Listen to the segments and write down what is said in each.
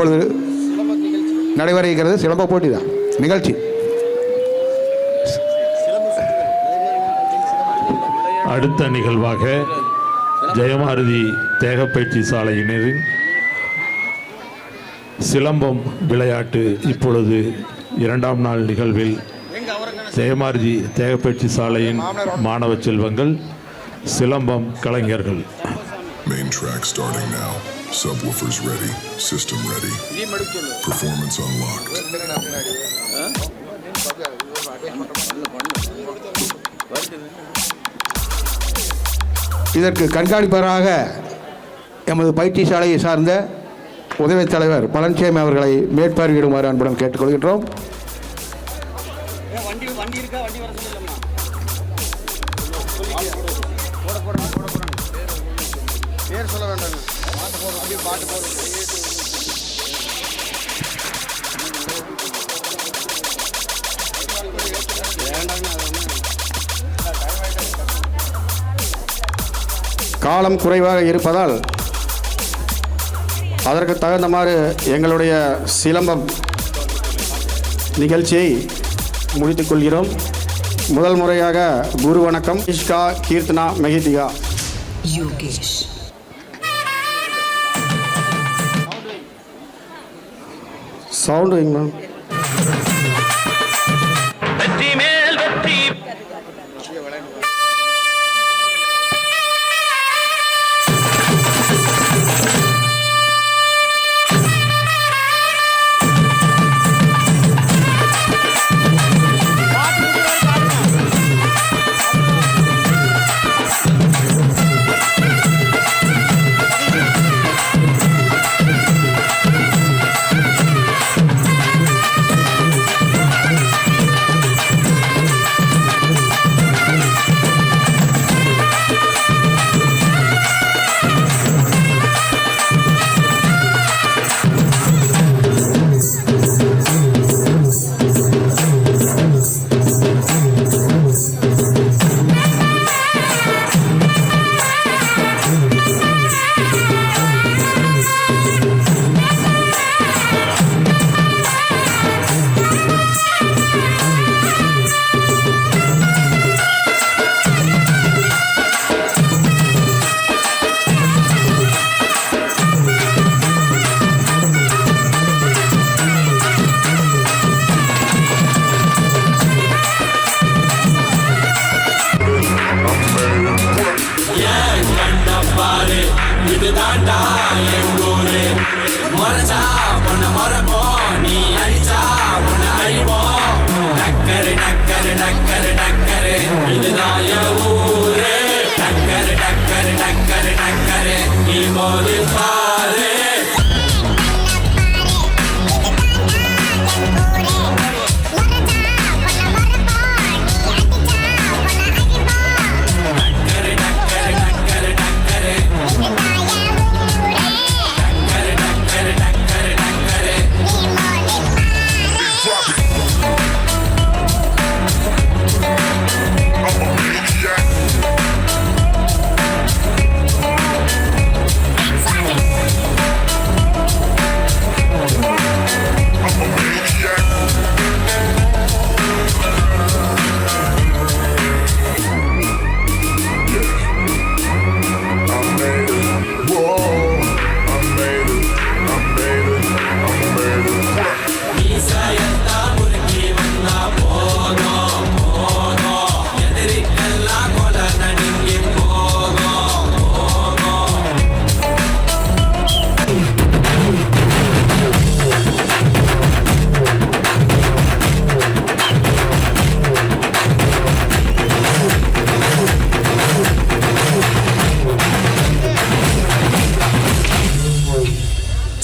இப்பொழுது நடைபெற இருக்கிறது சிலம்ப போட்டி தான். நிகழ்ச்சி. அடுத்த நிகழ்வாக ஜெயமாருதி தேகப்பயிற்சி சாலையினரின் சிலம்பம் விளையாட்டு இப்பொழுது இரண்டாம் நாள் நிகழ்வில் ஜெயமாருதி தேகப்பயிற்சி சாலையின் மாணவ செல்வங்கள் சிலம்பம் கலைஞர்கள். Main track starting now. Subwoofers ready. System ready. Performance unlocked. இதற்கு கண்காணிப்பவராக எமது பயிற்சி சாலையை சார்ந்த உதவித் தலைவர் பழனிசாமி அவர்களை மேற்பார்வையிடுமாறு அன்புடன் கேட்டுக்கொள்கின்றோம் வண்டி வண்டி இருக்கா வண்டி வர சொல்லலாமா போட போட போட போறாங்க பேர் சொல்ல வேண்டாங்க அப்படியே பாட்டு போடுறோம் காலம் குறைவாக இருப்பதால் அதற்கு தகுந்தமாறு எங்களுடைய சிலம்பம் நிகழ்ச்சியை முடித்துக் கொள்கிறோம். முதல் முறையாக குரு வணக்கம். இஷ்கா கீர்த்தனா மெஹிதிகா. யோகேஷ். சவுண்டு வைங்களா இது தாண்டா என் ஊரு மறைச்சா உன்னை மறப்போம் நீ அடிச்சா உன்னை அழிப்போம் டக்கரு டக்கரு டக்கரு டக்கரு இதுதான் என் ஊரு டக்கரு டக்கரு டக்கரு டக்கரு நீ போது பா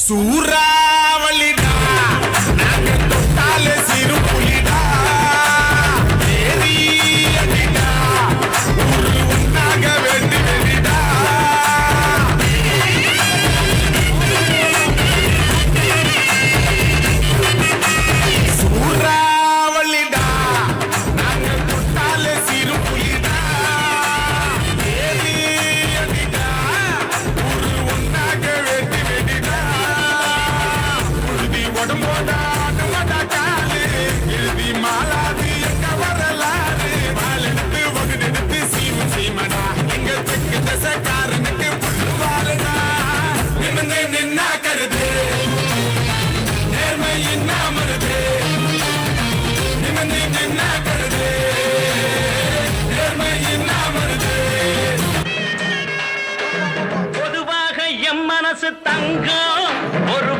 Sur. தங்கம் ஒரு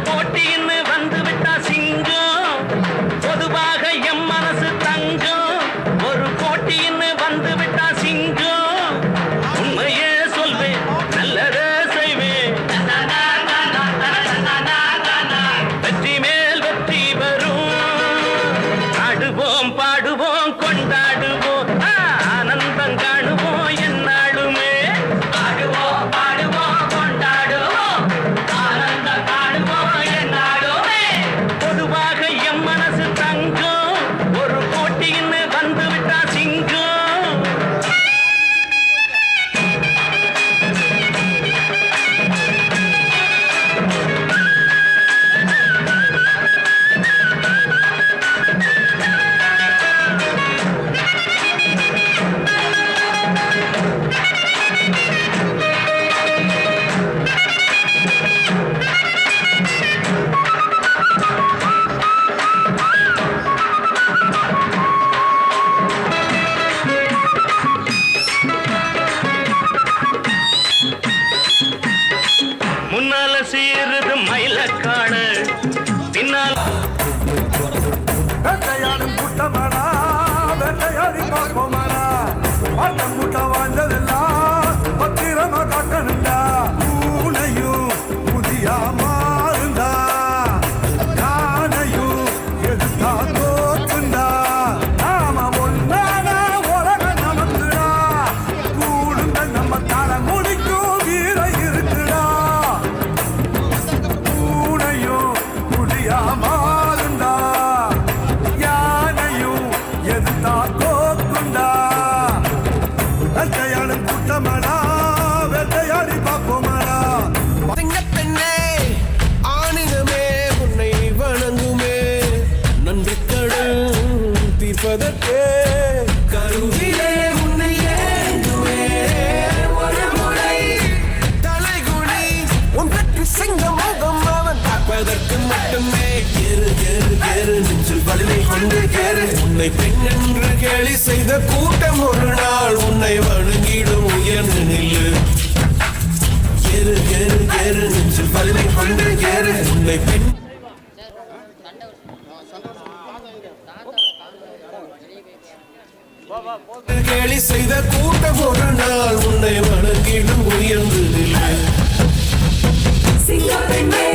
என்று கேளு. உன்னை பெண் என்று கேலி செய்த கூட்டம் ஒரு நாள் உன்னை வணங்கிடும் உயர்ந்து நில்லு. கேரு கேரு கேரு நெஞ்சில் வலிமை கொண்டு கேரு உன்னை பெண் கேலி செய்த கூட்டம் ஒரு நாள் உன்னை வணங்கிடும் உயர்ந்து நில்லு. சிங்க பெண்ணே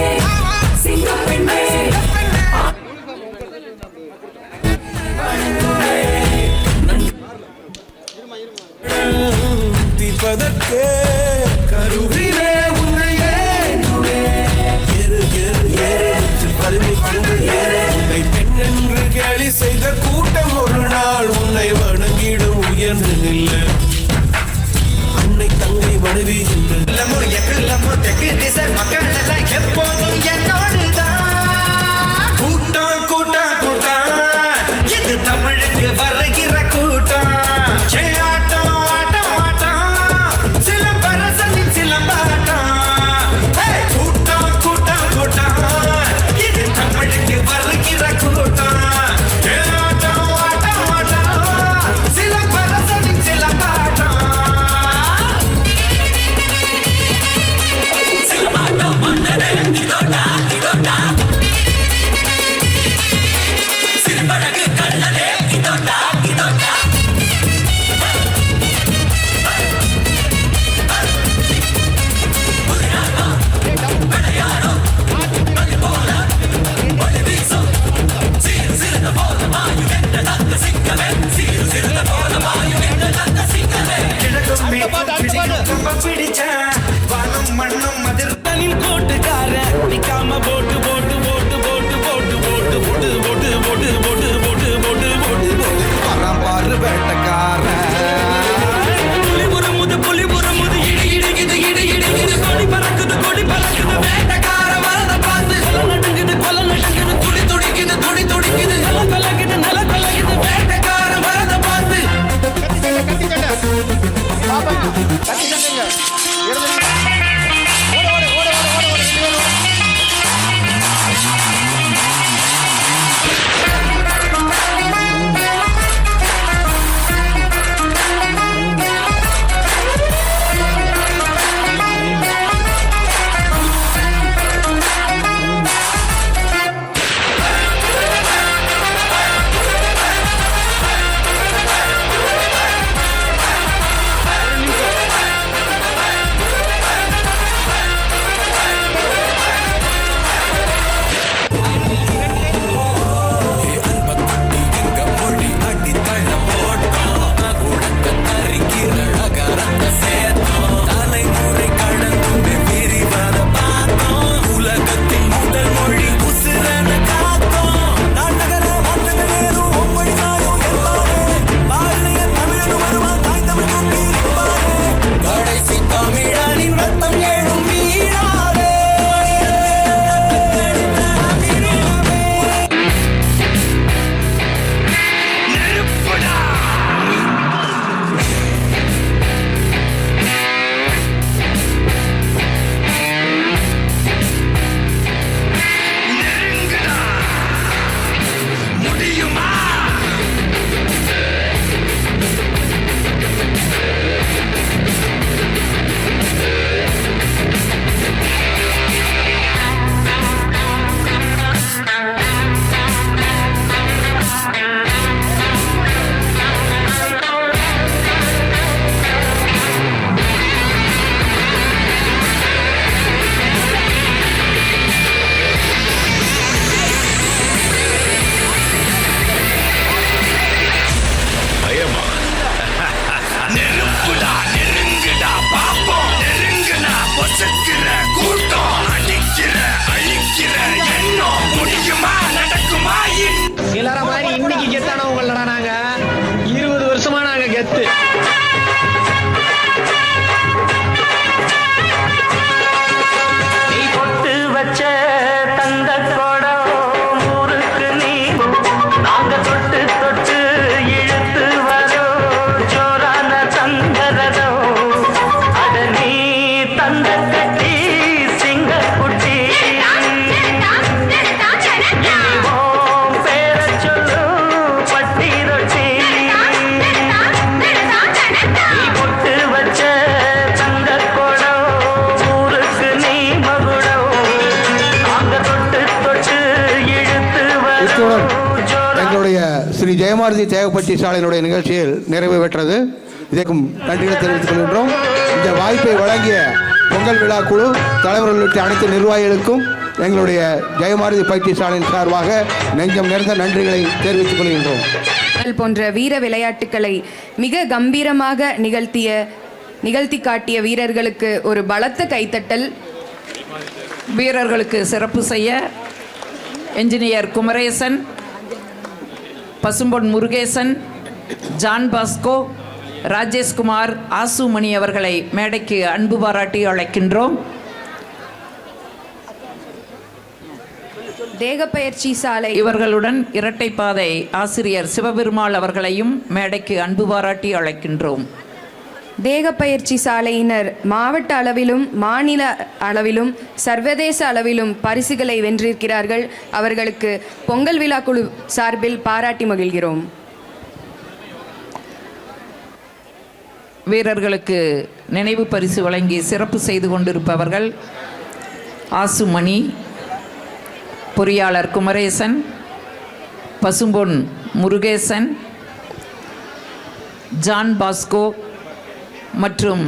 ஸ்ரீ ஜெயமாரதி தேவப்பட்டி சாலையினுடைய நிகழ்ச்சியில் நிறைவு பெற்றது. இதற்கும் நன்றிகளை தெரிவித்துக் கொள்கின்றோம். இந்த வாய்ப்பை வழங்கிய பொங்கல் விழா குழு தலைவர்கள் உள்ளிட்ட அனைத்து நிர்வாகிகளுக்கும் எங்களுடைய ஜெயமாரதி பயிற்சி சாலையின் சார்பாக நெஞ்சம் நிறைந்த நன்றிகளை தெரிவித்துக் கொள்கின்றோம். போன்ற வீர விளையாட்டுக்களை மிக கம்பீரமாக நிகழ்த்திய நிகழ்த்தி காட்டிய வீரர்களுக்கு ஒரு பலத்த கைத்தட்டல். வீரர்களுக்கு சிறப்பு செய்ய engineer Kumaresan Pasumpon Murugesan John Bosco Rajeshkumar Asumani அவர்களை மேடைக்கு அன்பு பாராட்டி அழைக்கின்றோம். தேகப்பயிற்சி சாலை. இவர்களுடன் இரட்டைப்பாதை ஆசிரியர் சிவபெருமாள் அவர்களையும் மேடைக்கு அன்பு பாராட்டி அழைக்கின்றோம். தேகப்பயிற்சி சாலையினர் மாவட்ட அளவிலும் மாநில அளவிலும் சர்வதேச அளவிலும் பரிசுகளை வென்றிருக்கிறார்கள். அவர்களுக்கு பொங்கல் விழா குழு சார்பில் பாராட்டி மகிழ்கிறோம். வீரர்களுக்கு நினைவு பரிசு வழங்கி சிறப்பு செய்து கொண்டிருப்பவர்கள் ஆசுமணி பொறியாளர் குமரேசன் பசும்பொன் முருகேசன் ஜான் பாஸ்கோ மற்றும்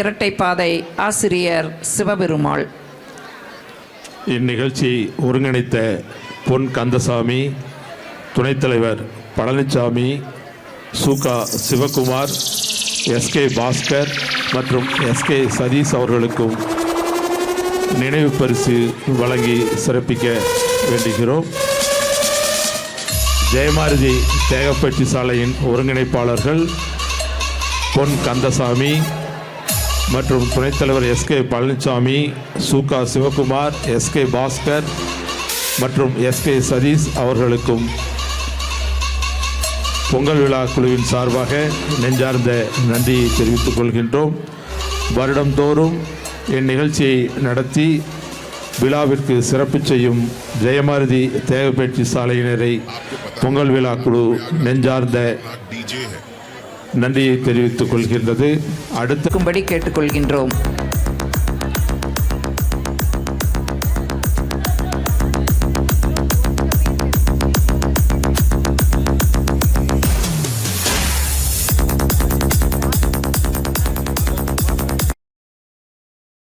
இரட்டைப்பாதை ஆசிரியர் சிவபெருமாள். இந்நிகழ்ச்சி ஒருங்கிணைத்த பொன் கந்தசாமி துணைத் தலைவர் பழனிசாமி சுகா சிவகுமார் எஸ்கே பாஸ்கர் மற்றும் எஸ்கே சதீஷ் அவர்களுக்கும் நினைவு பரிசு வழங்கி சிறப்பிக்க வேண்டுகிறோம். ஜெயமாரதி தேகப்பட்டி சாலையின் ஒருங்கிணைப்பாளர்கள் பொன் கந்தசாமி மற்றும் துணைத் தலைவர் எஸ்கே பழனிசாமி சுகா சிவகுமார் எஸ்கே பாஸ்கர் மற்றும் எஸ்கே சதீஷ் அவர்களுக்கும் பொங்கல் விழா குழுவின் சார்பாக நெஞ்சார்ந்த நன்றியை தெரிவித்துக் கொள்கின்றோம். வருடந்தோறும் இந்நிகழ்ச்சியை நடத்தி விழாவிற்கு சிறப்பு செய்யும் ஜெயமாரதி தேவப்பேட்சி சாலையினரை பொங்கல் விழா குழு நெஞ்சார்ந்த நன்றியை தெரிவித்துக் கொள்கின்றது. அடுத்தபடி கேட்டுக்கொள்கின்றோம்.